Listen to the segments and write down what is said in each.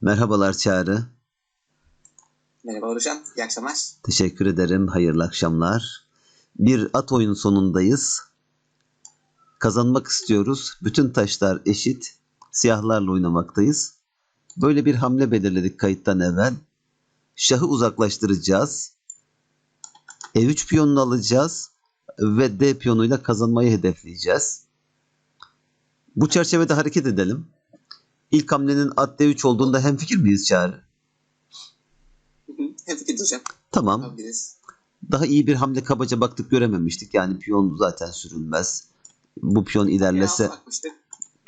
Merhabalar Çağrı. Merhaba hocam, iyi akşamlar. Teşekkür ederim. Hayırlı akşamlar. Bir at oyunu sonundayız. Kazanmak istiyoruz. Bütün taşlar eşit. Siyahlarla oynamaktayız. Böyle bir hamle belirledik kayıttan evvel. Şahı uzaklaştıracağız. E3 piyonunu alacağız ve D piyonuyla kazanmayı hedefleyeceğiz. Bu çerçevede hareket edelim. İlk hamlenin at D3 olduğunda hemfikir miyiz Çağrı? Hı hı, Hem fikir hocam. Tamam. Daha iyi bir hamle kabaca baktık görememiştik. Yani piyon zaten sürülmez. Bu piyon ilerlese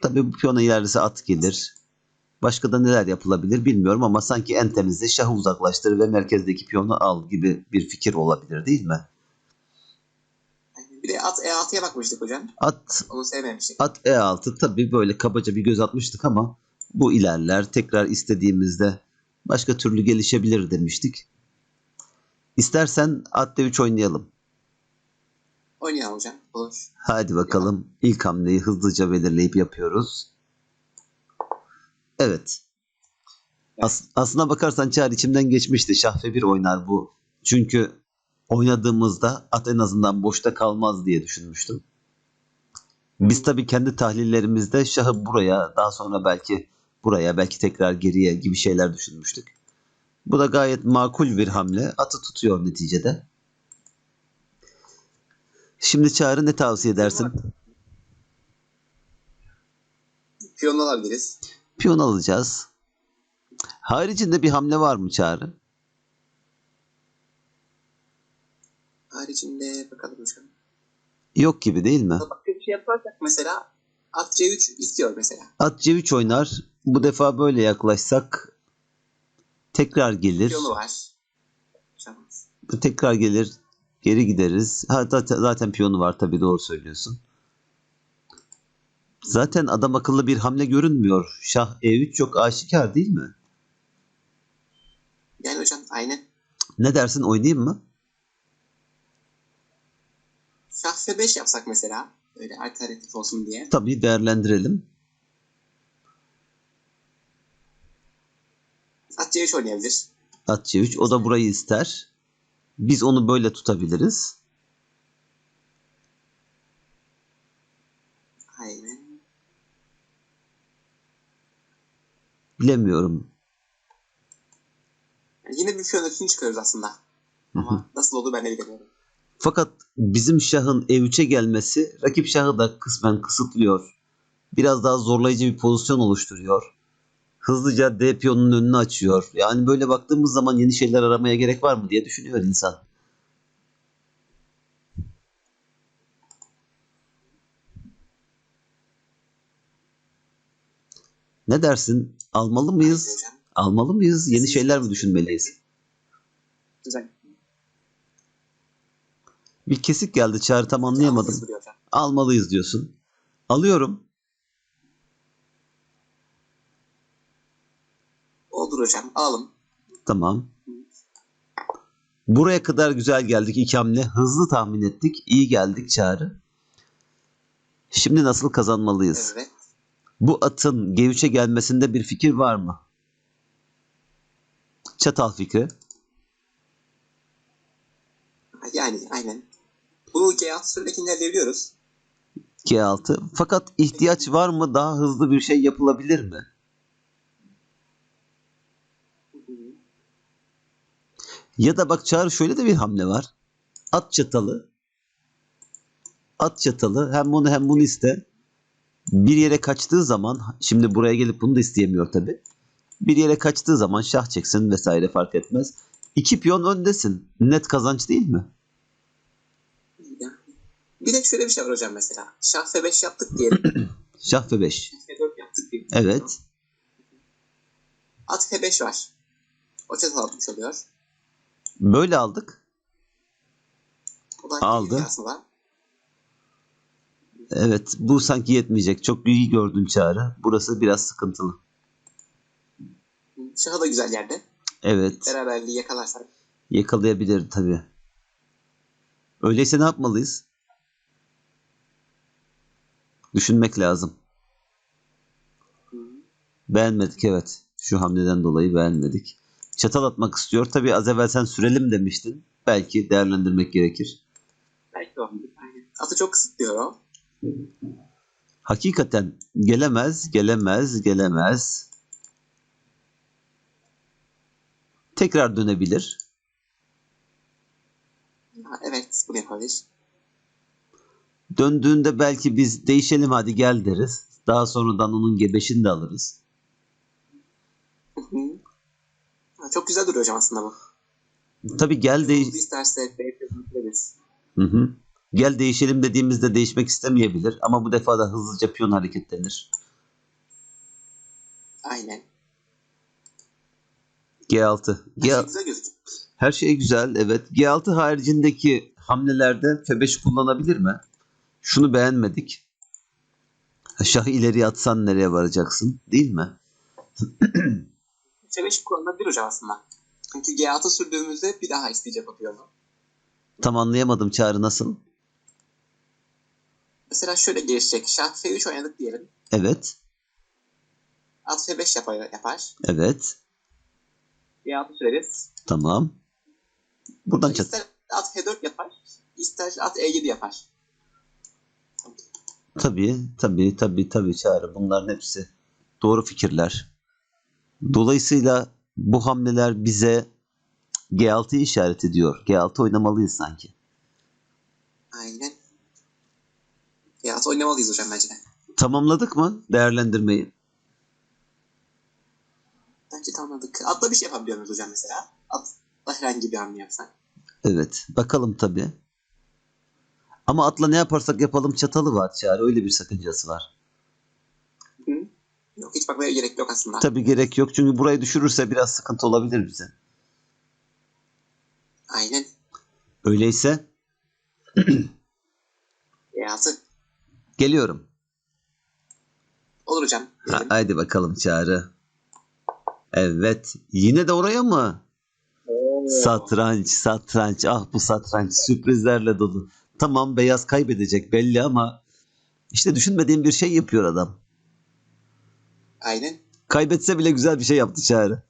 tabii bu piyona ilerlese at gelir. Başka da neler yapılabilir bilmiyorum ama sanki en temizi şahı uzaklaştır ve merkezdeki piyonu al gibi bir fikir olabilir değil mi? Bir de at E6'ya bakmıştık hocam. At Onu sevmemiştik. at E6 tabii böyle kabaca bir göz atmıştık ama bu ilerler tekrar istediğimizde başka türlü gelişebilir demiştik. İstersen at D3 oynayalım. Oynayalım hocam. Olur. Hadi bakalım. İlk hamleyi hızlıca belirleyip yapıyoruz. Evet. As- aslına bakarsan Çağrı içimden geçmişti. Şahfe bir oynar bu. Çünkü oynadığımızda at en azından boşta kalmaz diye düşünmüştüm. Biz tabii kendi tahlillerimizde şahı buraya, daha sonra belki buraya, belki tekrar geriye gibi şeyler düşünmüştük. Bu da gayet makul bir hamle. Atı tutuyor neticede. Şimdi Çağrı ne tavsiye edersin? Piyonu alabiliriz. Piyon alacağız. Haricinde bir hamle var mı Çağrı? Haricinde bakalım hocam. Yok gibi değil mi? Bak bir şey yaparsak mesela at C3 istiyor mesela. At C3 oynar. Bu defa böyle yaklaşsak tekrar gelir. Tekrar gelir. Geri gideriz. Ha, zaten, zaten piyonu var tabii doğru söylüyorsun. Zaten adam akıllı bir hamle görünmüyor. Şah E3 çok aşikar değil mi? Yani hocam aynen. Ne dersin oynayayım mı? Şah F5 yapsak mesela. Öyle alternatif olsun diye. Tabii değerlendirelim. At C3 oynayabilir. At C3 o da burayı ister. Biz onu böyle tutabiliriz. Aynen. Bilemiyorum. Yani yine bir ötünü çıkıyoruz aslında. Ama nasıl oldu ben de bilemiyorum. Fakat bizim şahın E3'e gelmesi rakip şahı da kısmen kısıtlıyor. Biraz daha zorlayıcı bir pozisyon oluşturuyor. Hızlıca D piyonunun önünü açıyor. Yani böyle baktığımız zaman yeni şeyler aramaya gerek var mı diye düşünüyor insan. Ne dersin? Almalı mıyız? Almalı mıyız? Yeni şeyler mi düşünmeliyiz? Güzel. Bir kesik geldi çağrı tam anlayamadım. Almalıyız diyorsun. Alıyorum. Olur hocam. Alalım. Tamam. Buraya kadar güzel geldik iki hamle. Hızlı tahmin ettik. İyi geldik Çağrı. Şimdi nasıl kazanmalıyız? Evet. Bu atın G3'e gelmesinde bir fikir var mı? Çatal fikri. Yani aynen. Bunu G6 sürekli ilerleyebiliyoruz. G6. Fakat ihtiyaç var mı? Daha hızlı bir şey yapılabilir mi? Ya da bak Çağrı şöyle de bir hamle var. At çatalı. At çatalı. Hem bunu hem bunu iste. Bir yere kaçtığı zaman şimdi buraya gelip bunu da isteyemiyor tabi. Bir yere kaçtığı zaman şah çeksin vesaire fark etmez. İki piyon öndesin. Net kazanç değil mi? Bir de şöyle bir şey var hocam mesela. Şah F5 yaptık diyelim. Şah ve 5. F4 yaptık diyelim. Evet. At F5 var. O çatal atmış oluyor. Böyle aldık. Aldı. Evet bu sanki yetmeyecek. Çok iyi gördün Çağrı. Burası biraz sıkıntılı. Şahı da güzel yerde. Evet. Beraberliği yakalarsak. Yakalayabilir tabii. Öyleyse ne yapmalıyız? Düşünmek lazım. Beğenmedik evet. Şu hamleden dolayı beğenmedik. Çatal atmak istiyor. Tabii az evvel sen sürelim demiştin. Belki değerlendirmek gerekir. Belki o. Aynen. Atı çok kısıtlıyor o. Hakikaten gelemez, gelemez, gelemez. Tekrar dönebilir. Evet bunu yapabilir. Döndüğünde belki biz değişelim hadi gel deriz. Daha sonradan onun gebeşini de alırız. Hı hı. Ha, çok güzel duruyor hocam aslında bu. Tabii gel değiş... İsterse. Hı hı. Gel değişelim dediğimizde değişmek istemeyebilir ama bu defa da hızlıca piyon hareketlenir. Aynen. G6. Her şey G... güzel gözüküyor. Her şey güzel evet. G6 haricindeki hamlelerde F5 kullanabilir mi? Şunu beğenmedik. Şahı ileriye atsan nereye varacaksın değil mi? F5 kullanılabilir hocam aslında. Çünkü G6 sürdüğümüzde bir daha isteyecek o piyonu. Tam anlayamadım çağrı nasıl? Mesela şöyle gelişecek. Şah F3 oynadık diyelim. Evet. At F5 yapar. yapar. Evet. G6 süreriz. Tamam. Buradan çat. İster at F4 yapar. ister at E7 yapar. Tabii, tabii, tabii, tabii Çağrı. Bunların hepsi doğru fikirler. Dolayısıyla bu hamleler bize G6'yı işaret ediyor. G6 oynamalıyız sanki. Aynen. G6 oynamalıyız hocam bence de. Tamamladık mı değerlendirmeyi? Bence tamamladık. Atla bir şey yapabiliyor muyuz hocam mesela? Atla herhangi bir hamle yapsak. Evet. Bakalım tabii. Ama atla ne yaparsak yapalım çatalı var Çağrı. Öyle bir sakıncası var. Yok hiç bakmaya gerek yok aslında. Tabii gerek yok. Çünkü burayı düşürürse biraz sıkıntı olabilir bize. Aynen. Öyleyse G6. geliyorum. Olur hocam. Ha, haydi bakalım Çağrı. Evet. Yine de oraya mı? Satranç, satranç. Ah bu satranç sürprizlerle dolu. Tamam beyaz kaybedecek belli ama işte düşünmediğim bir şey yapıyor adam. Aynen. Kaybetse bile güzel bir şey yaptı Çağrı.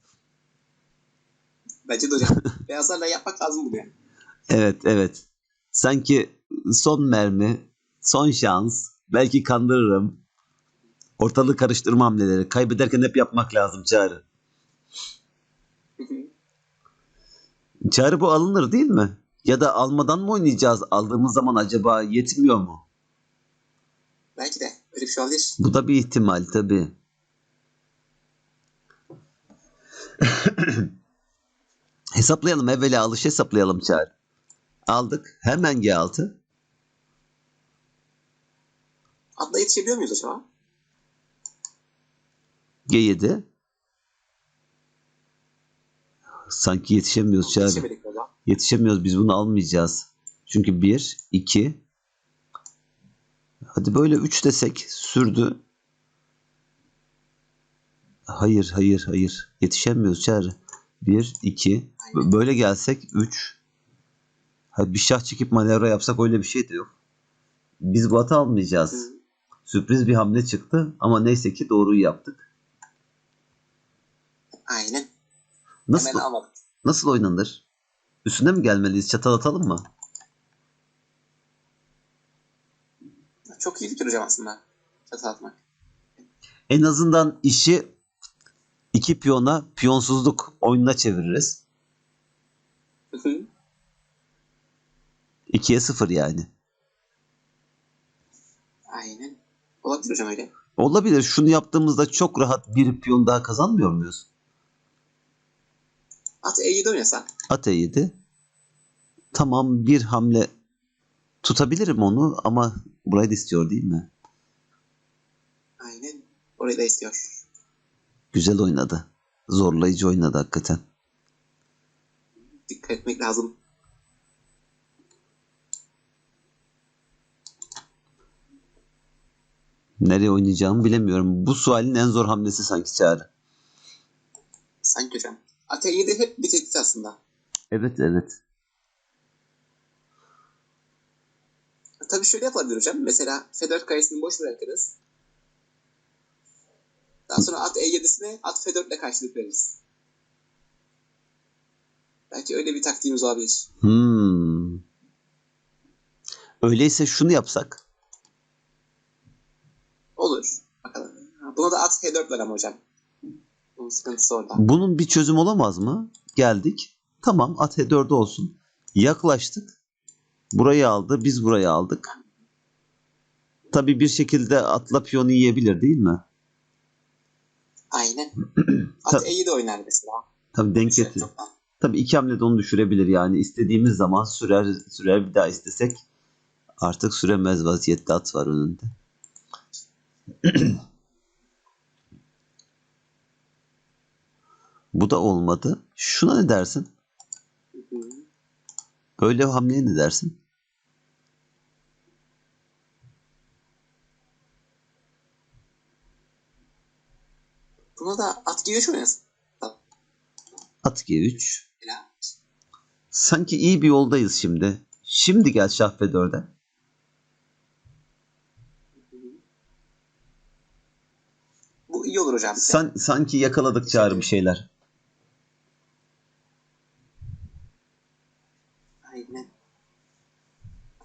Bence de hocam. Beyazlarla yapmak lazım bunu yani. Evet, evet. Sanki son mermi, son şans. Belki kandırırım. Ortalığı karıştırma hamleleri. Kaybederken hep yapmak lazım Çağrı. Çağrı bu alınır değil mi? Ya da almadan mı oynayacağız? Aldığımız zaman acaba yetmiyor mu? Belki de öyle bir şey olabilir. Bu da bir ihtimal tabii. hesaplayalım evvela alış hesaplayalım Çağrı. Aldık. Hemen G6. Atla yetişebiliyor muyuz acaba? G7. Sanki yetişemiyoruz Çağrı. Yetişemiyoruz. Biz bunu almayacağız. Çünkü 1, 2. Hadi böyle 3 desek sürdü. Hayır, hayır, hayır. Yetişemiyoruz Çağrı. 1, 2. Aynen. Böyle gelsek 3. Hadi bir şah çekip manevra yapsak öyle bir şey de yok. Biz bu atı almayacağız. Hı. Sürpriz bir hamle çıktı ama neyse ki doğruyu yaptık. Aynen. Nasıl nasıl oynanır? Üstüne mi gelmeliyiz? Çatal atalım mı? Çok iyi fikir hocam aslında. Çatı atmak. En azından işi iki piyona piyonsuzluk oyununa çeviririz. Hı hı. 2'ye 0 yani. Aynen. Olabilir hocam öyle. Olabilir. Şunu yaptığımızda çok rahat bir piyon daha kazanmıyor muyuz? At E7 oynasa. At E7. Tamam bir hamle tutabilirim onu ama burayı da istiyor değil mi? Aynen. Orayı da istiyor. Güzel oynadı. Zorlayıcı oynadı hakikaten. Dikkat etmek lazım. Nereye oynayacağımı bilemiyorum. Bu sualin en zor hamlesi sanki Çağrı. Sanki hocam. At E7 hep bir tehdit aslında. Evet evet. Tabii şöyle yapılabilir hocam. Mesela F4 karesini boş bırakırız. Daha sonra at E7'sine at F4 ile karşılık veririz. Belki öyle bir taktiğimiz olabilir. Hmm. Öyleyse şunu yapsak. Olur. Bakalım. Buna da at H4 var ama hocam. Bunun sıkıntısı orada. Bunun bir çözüm olamaz mı? Geldik. Tamam at H4 olsun. Yaklaştık. Burayı aldı. Biz burayı aldık. Tabii bir şekilde atla piyonu yiyebilir değil mi? At E7 oynar mesela. Tabii denk Şey, getir. Tabii iki hamlede onu düşürebilir yani. istediğimiz zaman sürer sürer bir daha istesek artık süremez vaziyette at var önünde. Bu da olmadı. Şuna ne dersin? Böyle hamleye ne dersin? Buna da at G3 oynasın. At G3. Mesela. Sanki iyi bir yoldayız şimdi. Şimdi gel şah F4'e. Bu iyi olur hocam. San, sanki yakaladık çağrı bir şeyler. Aynen.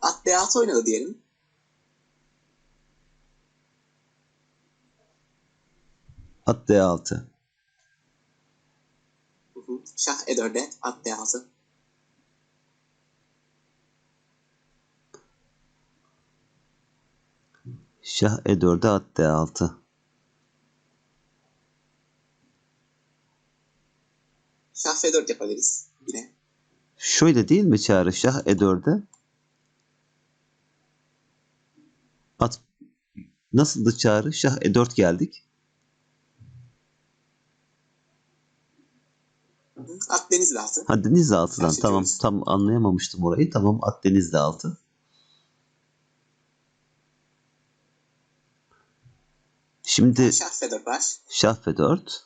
At D6 oynadı diyelim. At D6. Hı hı. Şah E4'e at D6. Şah E4'e at D6. Şah F4 yapabiliriz yine. Şöyle değil mi çağrı? Şah E4'e at Nasıldı çağrı? Şah E4 geldik. Denizli altı. Ha Denizlialtı'dan Karşı tamam diyoruz. tam anlayamamıştım orayı. Tamam at Denizlialtı. Şimdi Şah F4 var. Şah F4.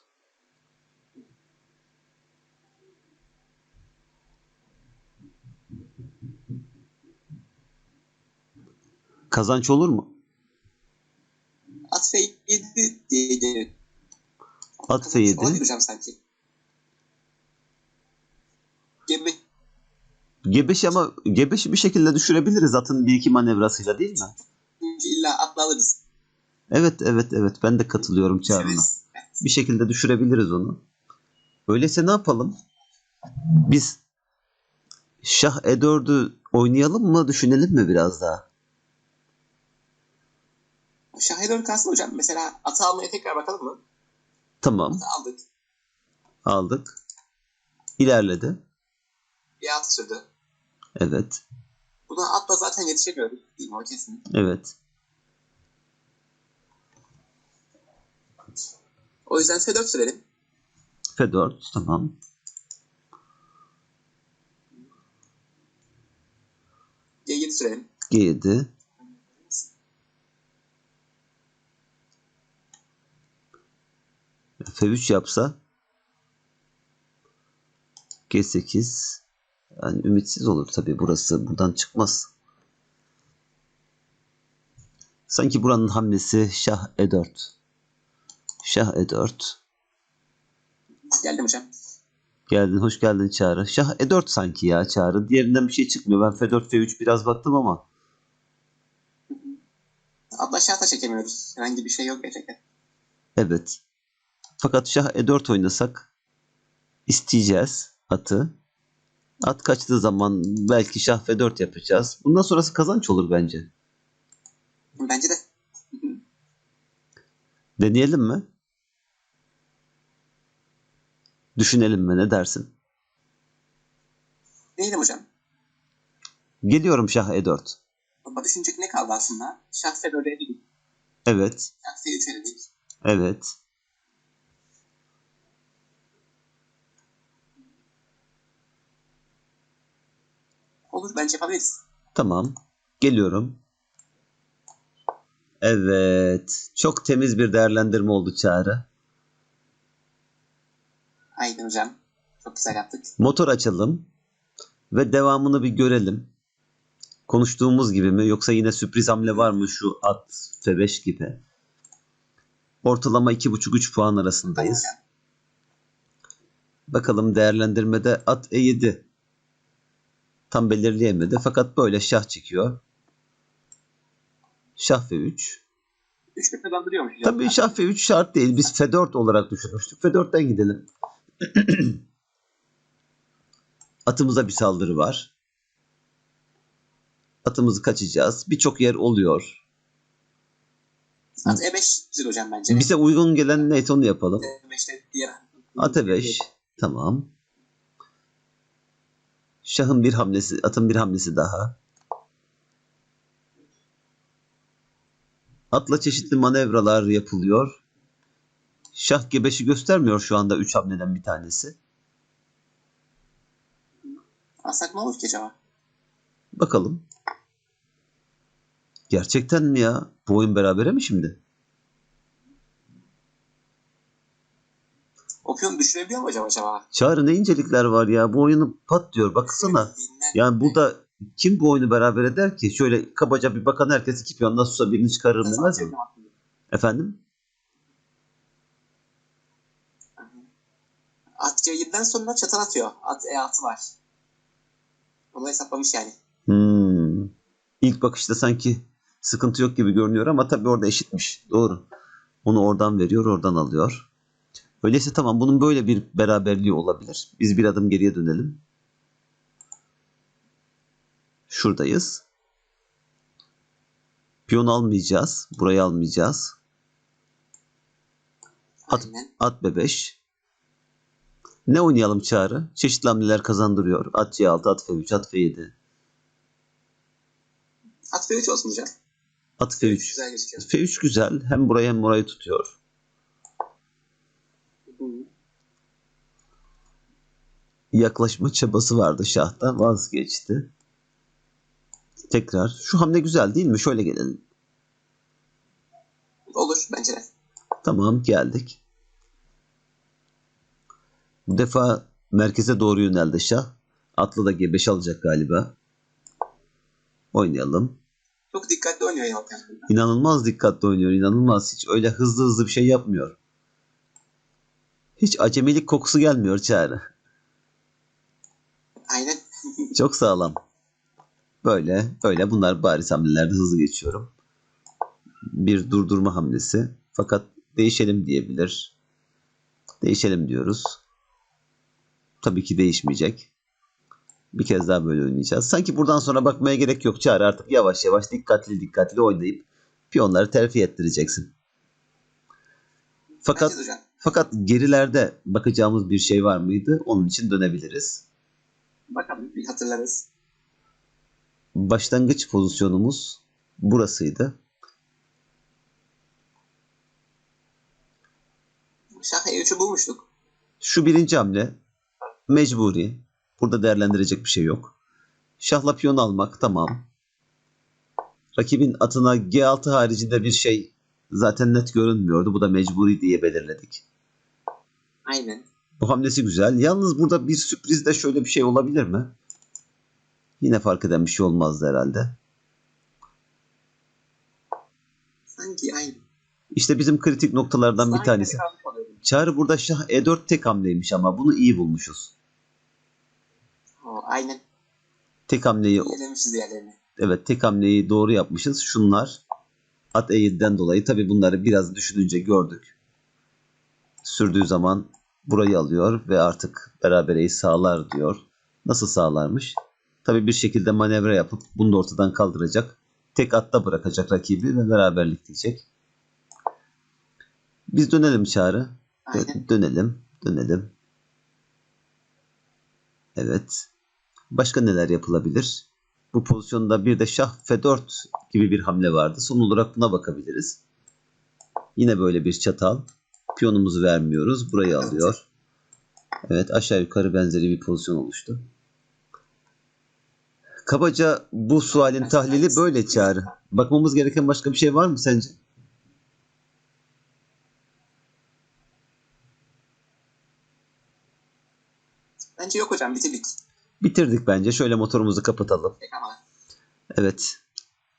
Kazanç olur mu? At F7 diye geliyor. At Kazanmış F7. olabilir hocam sanki. Gibi. G5 ama G5'i bir şekilde düşürebiliriz atın bir iki manevrasıyla değil mi? İlla atla alırız. Evet evet evet ben de katılıyorum çağrına. Bir şekilde düşürebiliriz onu. Öyleyse ne yapalım? Biz Şah E4'ü oynayalım mı düşünelim mi biraz daha? Şah E4 kalsın hocam. Mesela atı almaya tekrar bakalım mı? Tamam Atı aldık. aldık. İlerledi. Bir at sürdü. Evet Buna atla zaten yetişemiyoruz. Değil mi o kesin. evet. O yüzden F4 sürelim. F4 tamam. G7 sürelim. G7 F3 yapsa G8 yani ümitsiz olur tabi burası buradan çıkmaz. Sanki buranın hamlesi Şah E4. Şah E4. Geldim hocam. Geldin hoş geldin Çağrı. Şah E4 sanki ya Çağrı. Diğerinden bir şey çıkmıyor. Ben F4 F3 biraz baktım ama. Atla şah da çekemiyoruz. Herhangi bir şey yok gerçekten. Evet. Fakat Şah E4 oynasak isteyeceğiz atı. At kaçtığı zaman belki Şah F4 yapacağız. Bundan sonrası kazanç olur bence. Bence de. Deneyelim mi? Düşünelim mi? Ne dersin? Neydim hocam? Geliyorum Şah E4. Baba düşünecek ne kaldı aslında? Şah F4'e eledik. Evet. Şah F3 eledik. Evet. Olur bence yapabiliriz. Tamam. Geliyorum. Evet. Çok temiz bir değerlendirme oldu Çağrı. Aynen hocam. Çok güzel yaptık. Motor açalım ve devamını bir görelim. Konuştuğumuz gibi mi yoksa yine sürpriz hamle var mı şu at F5 gibi? Ortalama 2,5-3 puan arasındayız. Tamam. Bakalım değerlendirmede at E7. Tam belirleyemedi fakat böyle şah çekiyor. Şah F3. Üçlü kazandırıyormuş. Tabii şah F3 şart değil. Biz F4 olarak düşünmüştük. F4'ten gidelim. Atımıza bir saldırı var. Atımızı kaçacağız. Birçok yer oluyor. At E5 güzel hocam bence. Bize uygun gelen neyse onu yapalım. E5'te diğer... At E5. Tamam. Şahın bir hamlesi, atın bir hamlesi daha. Atla çeşitli manevralar yapılıyor. Şah G5'i göstermiyor şu anda 3 hamleden bir tanesi. Alsak ne olur ki acaba? Bakalım. Gerçekten mi ya? Bu oyun berabere mi şimdi? O piyon düşürebiliyor mu acaba acaba? Çağrı ne incelikler var ya. Bu oyunu pat diyor. Baksana. Yani burada kim bu oyunu beraber eder ki? Şöyle kabaca bir bakan herkes iki piyondan susa birini çıkarır demez mi? Efendim? At C7'den sonra çatal atıyor. At E6 var. Onu hesaplamış yani. Hmm. İlk bakışta sanki sıkıntı yok gibi görünüyor ama tabii orada eşitmiş. Doğru. Onu oradan veriyor, oradan alıyor. Öyleyse tamam bunun böyle bir beraberliği olabilir. Biz bir adım geriye dönelim. Şuradayız. Piyon almayacağız. Burayı almayacağız. At, Aynen. at B5. Ne oynayalım Çağrı? Çeşitli hamleler kazandırıyor. At C6, at F3, at F7. At F3 olsun hocam. At F3. Güzel gözüküyor. F3 güzel. Hem burayı hem burayı tutuyor. Hı. Yaklaşma çabası vardı şahta. Vazgeçti. Tekrar. Şu hamle güzel değil mi? Şöyle gelelim. Olur bence de. Tamam geldik. Bu defa merkeze doğru yöneldi şah. Atlı da G5 alacak galiba. Oynayalım. Çok dikkatli oynuyor ya. İnanılmaz dikkatli oynuyor. inanılmaz. Hiç öyle hızlı hızlı bir şey yapmıyor. Hiç acemilik kokusu gelmiyor Çağrı. Aynen. Çok sağlam. Böyle, böyle bunlar bariz hamlelerde hızlı geçiyorum. Bir durdurma hamlesi. Fakat değişelim diyebilir. Değişelim diyoruz. Tabii ki değişmeyecek. Bir kez daha böyle oynayacağız. Sanki buradan sonra bakmaya gerek yok Çağrı artık yavaş yavaş dikkatli dikkatli oynayıp piyonları terfi ettireceksin. Fakat fakat gerilerde bakacağımız bir şey var mıydı? Onun için dönebiliriz. Bakalım bir hatırlarız. başlangıç pozisyonumuz burasıydı. Şah E3'ü bulmuştuk. Şu birinci hamle mecburi. Burada değerlendirecek bir şey yok. Şahla piyon almak tamam. Rakibin atına G6 haricinde bir şey zaten net görünmüyordu. Bu da mecburi diye belirledik. Aynen. Bu hamlesi güzel. Yalnız burada bir sürprizde şöyle bir şey olabilir mi? Yine fark eden bir şey olmazdı herhalde. Sanki aynı. İşte bizim kritik noktalardan bir Sanki tanesi. kalmış oluyordu. Çağrı burada şah E4 tek hamleymiş ama bunu iyi bulmuşuz. O, aynen. Tek hamleyi evet tek hamleyi doğru yapmışız. Şunlar at E7'den dolayı tabi bunları biraz düşününce gördük. Sürdüğü zaman burayı alıyor ve artık berabereyi sağlar diyor. Nasıl sağlarmış? Tabi bir şekilde manevra yapıp bunu da ortadan kaldıracak. Tek atta bırakacak rakibi ve beraberlik diyecek. Biz dönelim Çağrı. Dö-. Dönelim. Dönelim. Evet. Başka neler yapılabilir? Bu pozisyonda bir de şah F4 gibi bir hamle vardı. Son olarak buna bakabiliriz. Yine böyle bir çatal. Piyonumuzu vermiyoruz. Burayı alıyor. Evet aşağı yukarı benzeri bir pozisyon oluştu. Kabaca bu sualin tahlili böyle çağrı. Bakmamız gereken başka bir şey var mı sence? Bence yok hocam bitirdik. Bitirdik bence. Şöyle motorumuzu kapatalım. Evet.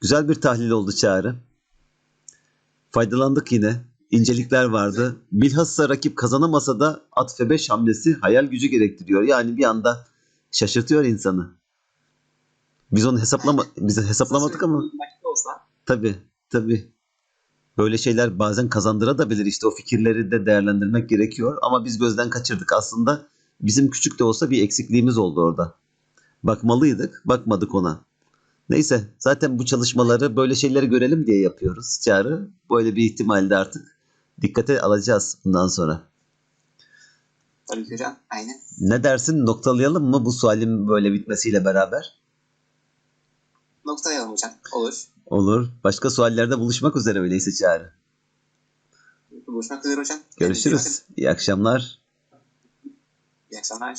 Güzel bir tahlil oldu Çağrı. Faydalandık yine. İncelikler vardı. Bilhassa rakip kazanamasa da at F5 hamlesi hayal gücü gerektiriyor. Yani bir anda şaşırtıyor insanı. Biz onu hesaplama biz hesaplamadık ama olsa tabii tabii. Böyle şeyler bazen kazandırabilir. İşte o fikirleri de değerlendirmek gerekiyor. Ama biz gözden kaçırdık. Aslında bizim küçük de olsa bir eksikliğimiz oldu orada. Bakmalıydık, bakmadık ona. Neyse, zaten bu çalışmaları böyle şeyleri görelim diye yapıyoruz Çağrı. Böyle bir ihtimalde artık dikkate alacağız bundan sonra. tabii ki hocam. Aynen. Ne dersin? Noktalayalım mı bu sualin böyle bitmesiyle beraber? Noktalayalım hocam. Olur. Olur. Başka suallerde buluşmak üzere öyleyse Çağrı. Buluşmak üzere hocam. İyi Görüşürüz. İyi akşamlar. İyi akşamlar.